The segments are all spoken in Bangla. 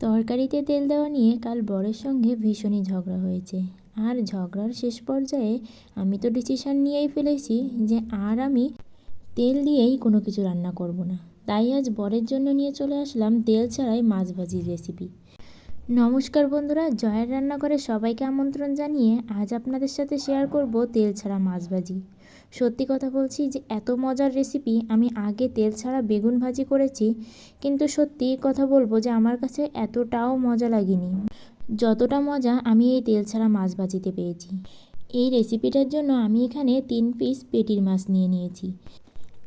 তরকারিতে তেল দেওয়া নিয়ে কাল বরের সঙ্গে ভীষণই ঝগড়া হয়েছে। আর ঝগড়ার শেষ পর্যায়ে আমি তো ডিসিশান নিয়েই ফেলেছি যে আর আমি তেল দিয়েই কোনো কিছু রান্না করব না। তাই আজ বরের জন্য নিয়ে চলে আসলাম তেল ছাড়াই মাছ ভাজির রেসিপি নমস্কার বন্ধুরা, জয়ের রান্নাঘরে সবাইকে আমন্ত্রণ জানিয়ে আজ আপনাদের সাথে শেয়ার করব তেল ছাড়া মাছ ভাজি। সত্যি কথা বলছি যে, এত মজার রেসিপি আমি আগে তেল ছাড়া বেগুন ভাজি করেছি, কিন্তু সত্যি কথা বলব যে, আমার কাছে এতটাও মজা লাগেনি। যতটা মজা আমি এই তেল ছাড়া মাছ ভাজিতে পেয়েছি। এই রেসিপিটার জন্য আমি এখানে তিন পিস পেটির মাছ নিয়ে নিয়েছি।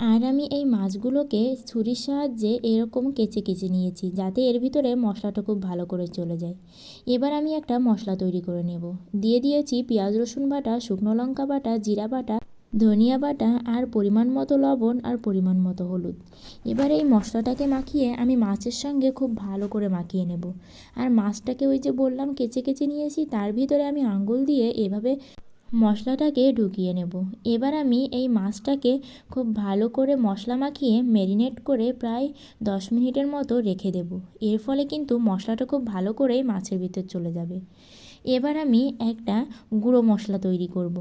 আর আমি এই মাছগুলোকে ছুরির সাহায্যে এরকম কেচে কেচে নিয়েছি, যাতে এর ভিতরে মশলাটা খুব ভালো করে চলে যায়। এবার আমি একটা মশলা তৈরি করে নেব। দিয়ে দিয়েছি পেঁয়াজ, রসুন বাটা, শুকনো লঙ্কা বাটা, জিরা বাটা, ধনিয়া বাটা, আর পরিমাণ মতো লবণ আর পরিমাণ মতো হলুদ। এবার এই মশলাটাকে মাখিয়ে আমি মাছের সঙ্গে খুব ভালো করে মাখিয়ে নেব। আর মাছটাকে ওই যে বললাম কেচে কেচে নিয়েছি, তার ভিতরে আমি আঙুল দিয়ে এভাবে মশলাটাকে ঢুকিয়ে নেব। এবার আমি এই মাছটাকে খুব ভালো করে মশলা মাখিয়ে ম্যারিনেট করে প্রায় দশ মিনিটের মতো রেখে দেব। এর ফলে কিন্তু মশলাটা খুব ভালো করে মাছের ভিতর চলে যাবে। এবার আমি একটা গুঁড়ো মশলা তৈরি করব।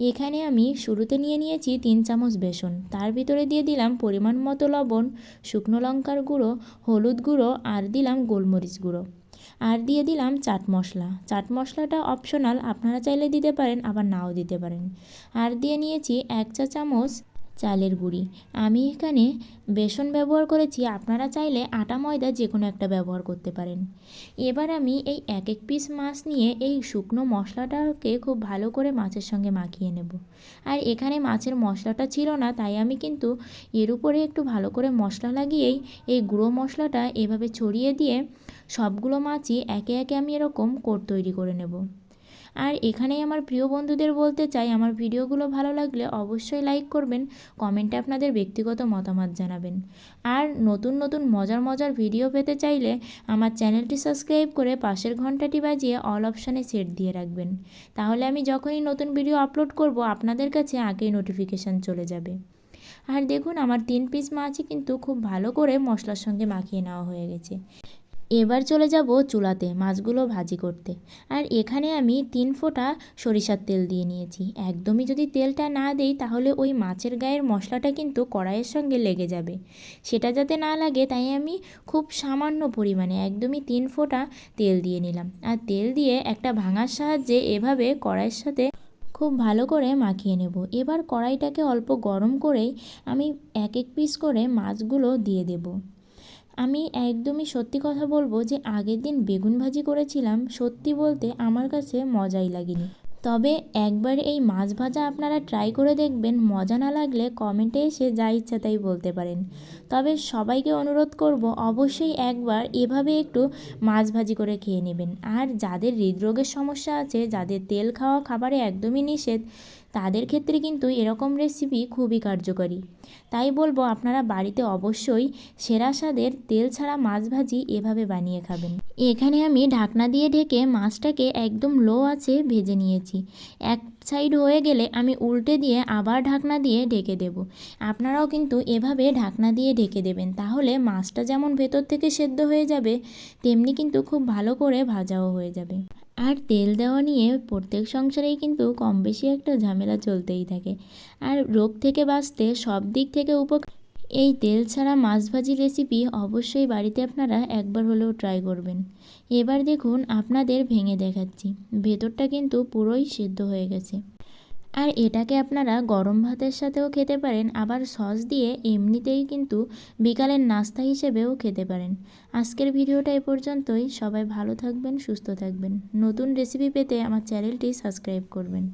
এখানে আমি শুরুতে নিয়ে নিয়েছি তিন চামচ বেসন। তার ভিতরে দিয়ে দিলাম পরিমাণ মতো লবণ, শুকনো লঙ্কার গুঁড়ো, হলুদ গুঁড়ো আর দিলাম গোলমরিচ গুঁড়ো। আর দিয়ে দিলাম চাট মশলা। চাট মশলাটা অপশনাল আপনারা চাইলে দিতে পারেন, আবার নাও দিতে পারেন। আর দিয়ে নিয়েছি এক চা চামচ চালের গুঁড়ি। আমি এখানে বেসন ব্যবহার করেছি। আপনারা চাইলে আটা, ময়দা যে কোনো একটা ব্যবহার করতে পারেন। এবার আমি এই এক এক পিস মাছ নিয়ে এই শুকনো মশলাটাকে খুব ভালো করে মাছের সঙ্গে মাখিয়ে নেব। আর এখানে মাছের মশলাটা ছিল না, তাই আমি কিন্তু এর উপরে একটু ভালো করে মশলা লাগিয়েই এই গুঁড়ো মশলাটা এভাবে ছড়িয়ে দিয়ে সবগুলো মাছই একে একে আমি এরকম কোট তৈরি করে নেব। আর এখানেই আমার প্রিয় বন্ধুদের বলতে চাই, আমার ভিডিওগুলো ভালো লাগলে অবশ্যই লাইক করবেন কমেন্টে আপনাদের ব্যক্তিগত মতামত জানাবেন। আর নতুন নতুন মজার মজার ভিডিও পেতে চাইলে আমার চ্যানেলটি সাবস্ক্রাইব করে পাশের ঘন্টাটি বাজিয়ে অল অপশানে সেট দিয়ে রাখবেন। তাহলে আমি যখনই নতুন ভিডিও আপলোড করব, আপনাদের কাছে আগেই নোটিফিকেশান চলে যাবে। আর দেখুন, আমার তিন পিস মাছই কিন্তু খুব ভালো করে মশলার সঙ্গে মাখিয়ে নেওয়া হয়ে গেছে। এবার চলে যাব চুলাতে মাছগুলো ভাজি করতে। আর এখানে আমি তিন ফোঁটা সরিষার তেল দিয়ে নিয়েছি। একদমই যদি তেলটা না দিই, তাহলে ওই মাছের গায়ের মশলাটা কিন্তু কড়াইয়ের সঙ্গে লেগে যাবে। সেটা যাতে না লাগে, তাই আমি খুব সামান্য পরিমাণে একদমই তিন ফোঁটা তেল দিয়ে নিলাম। আর তেল দিয়ে একটা ভাঙার সাহায্যে এভাবে কড়াইয়ের সাথে খুব ভালো করে মাখিয়ে নেব। এবার কড়াইটাকে অল্প গরম করেই আমি এক এক পিস করে মাছগুলো দিয়ে দেবো। আমি একদমই সত্যি কথা বলব যে আগের দিন বেগুন ভাজি করেছিলাম, সত্যি বলতে আমার কাছে মজাই লাগেনি। তবে একবার এই মাছ ভাজা আপনারা ট্রাই করে দেখবেন, মজা না লাগলে কমেন্টে এসে যা ইচ্ছা তাই বলতে পারেন। তবে সবাইকে অনুরোধ করব, অবশ্যই একবার এভাবে একটু মাছ ভাজি করে খেয়ে নেবেন। আর যাদের হৃদরোগের সমস্যা আছে, যাদের তেল খাওয়া খাবারে একদমই নিষেধ তাদের ক্ষেত্রে কিন্তু এরকম রেসিপি খুবই কার্যকরী। তাই বলব, আপনারা বাড়িতে অবশ্যই সেরা স্বাদের তেল ছাড়া মাছ ভাজি এভাবে বানিয়ে খাবেন। এখানে আমি ঢাকনা দিয়ে ঢেকে মাছটাকে একদম লো আছে ভেজে নিয়েছি। এক সাইড হয়ে গেলে আমি উল্টে দিয়ে আবার ঢাকনা দিয়ে ঢেকে দেব। আপনারাও কিন্তু এভাবে ঢাকনা দিয়ে ঢেকে দেবেন, তাহলে মাছটা যেমন ভেতর থেকে সেদ্ধ হয়ে যাবে, তেমনি কিন্তু খুব ভালো করে ভাজাও হয়ে যাবে। আর তেল দেওয়া নিয়ে প্রত্যেক সংসারেই কিন্তু কম বেশি একটা ঝামেলা চলতেই থাকে। আর রোগ থেকে বাঁচতে সব দিক থেকে উপকার এই তেল ছাড়া মাছ ভাজি রেসিপি অবশ্যই বাড়িতে আপনারা একবার হলেও ট্রাই করবেন। এবার দেখুন, আপনাদের ভেঙে দেখাচ্ছি। ভেতরটা কিন্তু পুরোই সেদ্ধ হয়ে গেছে। আর এটাকে আপনারা গরম ভাতের সাথেও খেতে পারেন, আবার সস দিয়ে এমনিতেই কিন্তু বিকালের নাস্তা হিসেবেও খেতে পারেন। আজকের ভিডিওটা এ পর্যন্তই। সবাই ভালো থাকবেন, সুস্থ থাকবেন। নতুন রেসিপি পেতে আমার চ্যানেলটি সাবস্ক্রাইব করবেন।